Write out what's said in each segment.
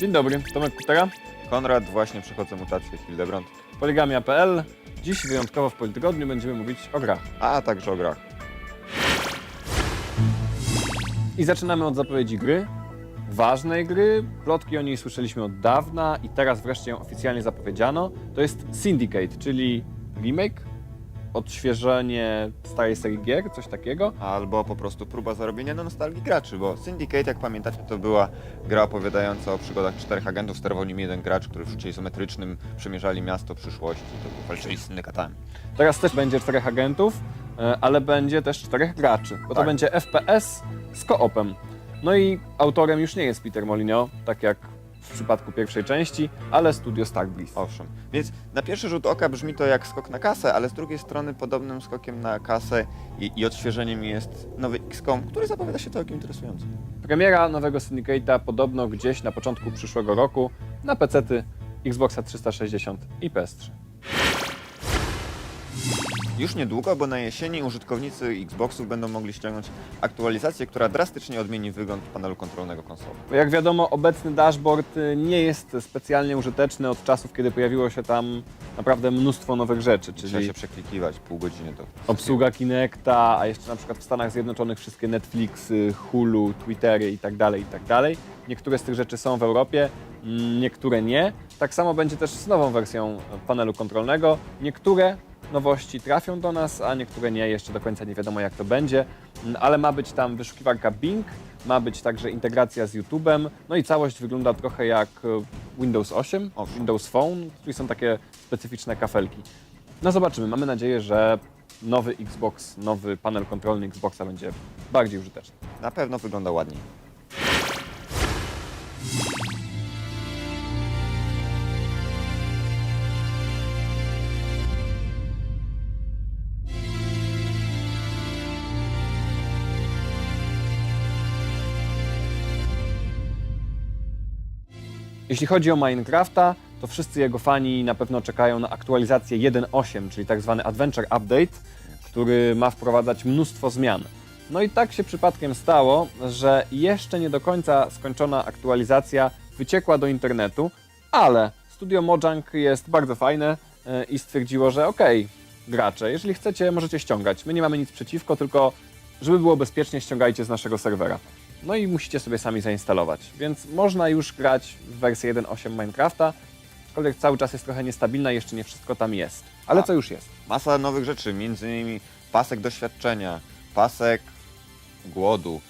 Dzień dobry, Tomek Kutera, Konrad, właśnie przechodzę mutację Hildebrand, poligamia.pl. Dziś wyjątkowo w Politygodniu będziemy mówić o grach. a także o grach. I zaczynamy od zapowiedzi gry. Ważnej gry, plotki o niej słyszeliśmy od dawna i teraz wreszcie ją oficjalnie zapowiedziano. To jest Syndicate, czyli remake, odświeżenie starej serii gier, coś takiego. Albo po prostu próba zarobienia na nostalgii graczy, bo Syndicate, jak pamiętacie, to była gra opowiadająca o przygodach czterech agentów, sterował nim jeden gracz, który w rzucie izometrycznym przemierzali miasto przyszłości, to walczyli z syndykatami. Teraz też będzie czterech agentów, e, ale będzie też czterech graczy, bo to Tak. będzie FPS z koopem. No i autorem już nie jest Peter Molyneux, tak jak w przypadku pierwszej części, ale studio Starbreeze. Owszem. Więc na pierwszy rzut oka brzmi to jak skok na kasę, ale z drugiej strony podobnym skokiem na kasę i, i odświeżeniem jest nowy XCOM, który zapowiada się całkiem interesująco. Premiera nowego Syndicate'a podobno gdzieś na początku przyszłego roku na PC-ty, Xboxa 360 i PS3. Już niedługo, bo na jesieni użytkownicy Xboxów będą mogli ściągnąć aktualizację, która drastycznie odmieni wygląd panelu kontrolnego konsoli. Jak wiadomo, obecny dashboard y, nie jest specjalnie użyteczny od czasów, kiedy pojawiło się tam naprawdę mnóstwo nowych rzeczy, Trzeba czyli się przeklikiwać pół godziny to. obsługa Kinecta, a jeszcze na przykład w Stanach Zjednoczonych wszystkie Netflixy, Hulu, Twittery i tak dalej, i tak dalej. Niektóre z tych rzeczy są w Europie, mm, niektóre nie. Tak samo będzie też z nową wersją panelu kontrolnego. Niektóre nowości trafią do nas, a niektóre nie. Jeszcze do końca nie wiadomo jak to będzie, Mm, ale ma być tam wyszukiwarka Bing, ma być także integracja z YouTube'em, no i całość wygląda trochę jak e, Windows 8, Owszem. Windows Phone, czyli są takie specyficzne kafelki. No zobaczymy, mamy nadzieję, że nowy Xbox, nowy panel kontrolny Xboxa będzie bardziej użyteczny. Na pewno wygląda ładniej. Jeśli chodzi o Minecrafta, to wszyscy jego fani na pewno czekają na aktualizację 1.8, czyli tak zwany Adventure Update, który ma wprowadzać mnóstwo zmian. No i tak się przypadkiem stało, że jeszcze nie do końca skończona aktualizacja wyciekła do internetu, ale studio Mojang jest bardzo fajne e, i stwierdziło, że okej, gracze, jeżeli chcecie, możecie ściągać. My nie mamy nic przeciwko, tylko żeby było bezpiecznie, ściągajcie z naszego serwera. No i musicie sobie sami zainstalować. Więc można już grać w wersję 1.8 Minecrafta, aczkolwiek cały czas jest trochę niestabilna, jeszcze nie wszystko tam jest. Ale A. co już jest? Masa nowych rzeczy, między innymi pasek doświadczenia, pasek głodu,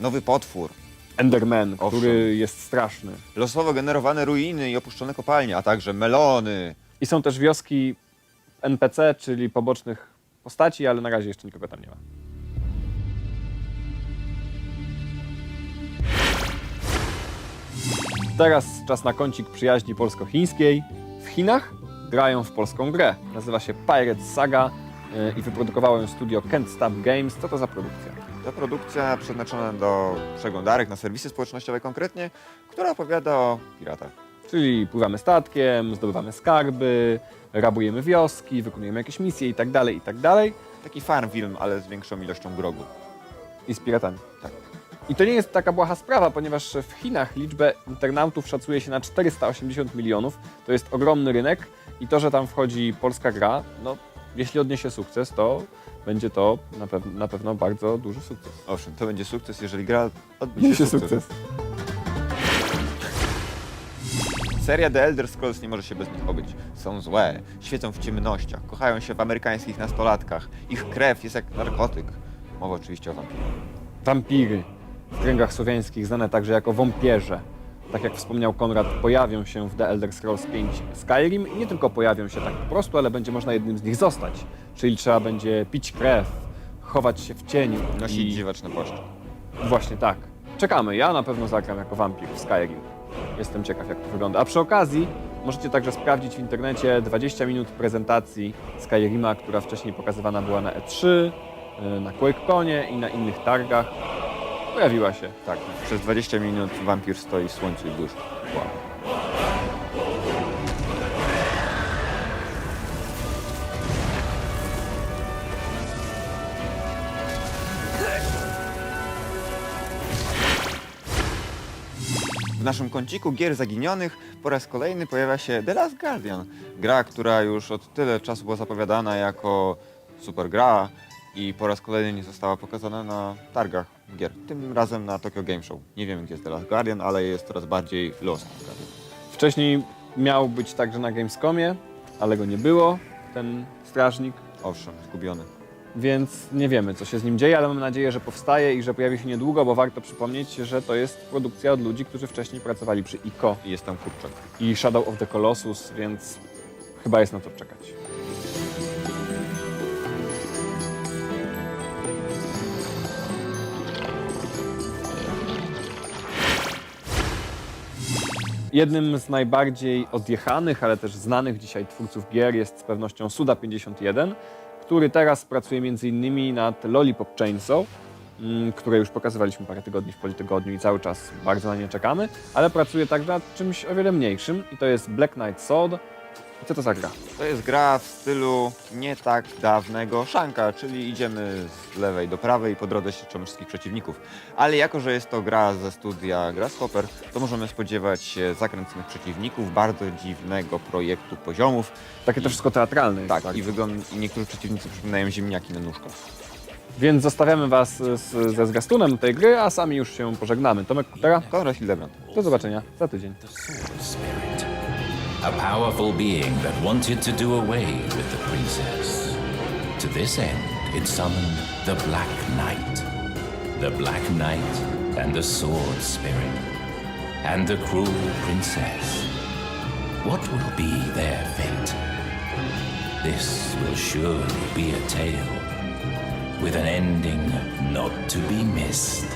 nowy potwór, Enderman, Owszem. który jest straszny. losowo generowane ruiny i opuszczone kopalnie, a także melony. I są też wioski NPC, czyli pobocznych postaci, ale na razie jeszcze nikogo tam nie ma. Teraz czas na kącik przyjaźni polsko-chińskiej. W Chinach grają w polską grę. Nazywa się Pirates Saga yy, i wyprodukowało ją studio Can't Stop Games. Co to za produkcja? To produkcja przeznaczona do przeglądarek na serwisy społecznościowe konkretnie, która opowiada o piratach. Czyli pływamy statkiem, zdobywamy skarby, rabujemy wioski, wykonujemy jakieś misje i tak dalej, i tak. Taki farm film, ale z większą ilością grogu. I z piratami. Tak. I to nie jest taka błaha sprawa, ponieważ w Chinach liczbę internautów szacuje się na 480 milionów. To jest ogromny rynek i to, że tam wchodzi polska gra, no jeśli odniesie sukces, to będzie to na, pew- na pewno bardzo duży sukces. Owszem, to będzie sukces, jeżeli gra odniesie sukces. Seria The Elder Scrolls nie może się bez nich obyć. Są złe, świecą w ciemnościach, kochają się w amerykańskich nastolatkach. Ich krew jest jak narkotyk. Mowa oczywiście o wampirach. Wampiry w kręgach słowiańskich znane także jako wąpierze. Tak jak wspomniał Konrad, pojawią się w The Elder Scrolls 5 Skyrim i nie tylko pojawią się tak po prostu, ale będzie można jednym z nich zostać. Czyli trzeba będzie pić krew, chować się w cieniu. Nosić i... dziwaczne płaszcze. Właśnie tak. Czekamy. Ja na pewno zagram jako wampir w Skyrim. Jestem ciekaw, jak to wygląda. A przy okazji możecie także sprawdzić w internecie 20 minut prezentacji Skyrima, która wcześniej pokazywana była na E3, y, na QuakeConie i na innych targach. Pojawiła się. Tak, przez 20 minut wampir stoi w słońcu i duszy. Wow. W naszym kąciku gier zaginionych po raz kolejny pojawia się The Last Guardian. Gra, która już od tyle czasu była zapowiadana jako super gra, i po raz kolejny nie została pokazana na targach gier. Tym razem na Tokyo Game Show. Nie wiemy gdzie jest The Last Guardian, ale jest coraz bardziej Lost Guardian. Wcześniej miał być także na Gamescomie, ale go nie było, ten strażnik, Owszem, zgubiony. więc nie wiemy, co się z nim dzieje, ale mamy nadzieję, że powstaje i że pojawi się niedługo, bo warto przypomnieć, że to jest produkcja od ludzi, którzy wcześniej pracowali przy ICO I jest tam kurczak. i Shadow of the Colossus, więc chyba jest na to czekać. Jednym z najbardziej odjechanych, ale też znanych dzisiaj twórców gier jest z pewnością Suda51, który teraz pracuje m.in. nad Lollipop Chainsaw, mm, które już pokazywaliśmy parę tygodni w Politygodniu i cały czas bardzo na nie czekamy, ale pracuje także nad czymś o wiele mniejszym i to jest Black Knight Sword. Co to za gra? To jest gra w stylu nie tak dawnego szanka, czyli idziemy z lewej do prawej i po drodze ścieczemy wszystkich przeciwników. Ale jako, że jest to gra ze studia Grasshopper, to możemy spodziewać się zakręconych przeciwników, bardzo dziwnego projektu poziomów. Takie to wszystko teatralne jest. Tak, bardzo. i, wygląd- i niektórzy przeciwnicy przypominają ziemniaki na nóżkach. Więc zostawiamy Was z, ze zwiastunem tej gry, a sami już się pożegnamy. Tomek Kutera, Konrad Hildebrand. do zobaczenia za tydzień. the Sword Spirit, a powerful being that wanted to do away with the princess. To this end, it summoned the Black Knight. The Black Knight and the Sword Spirit. And the cruel princess. What will be their fate? This will surely be a tale with an ending not to be missed.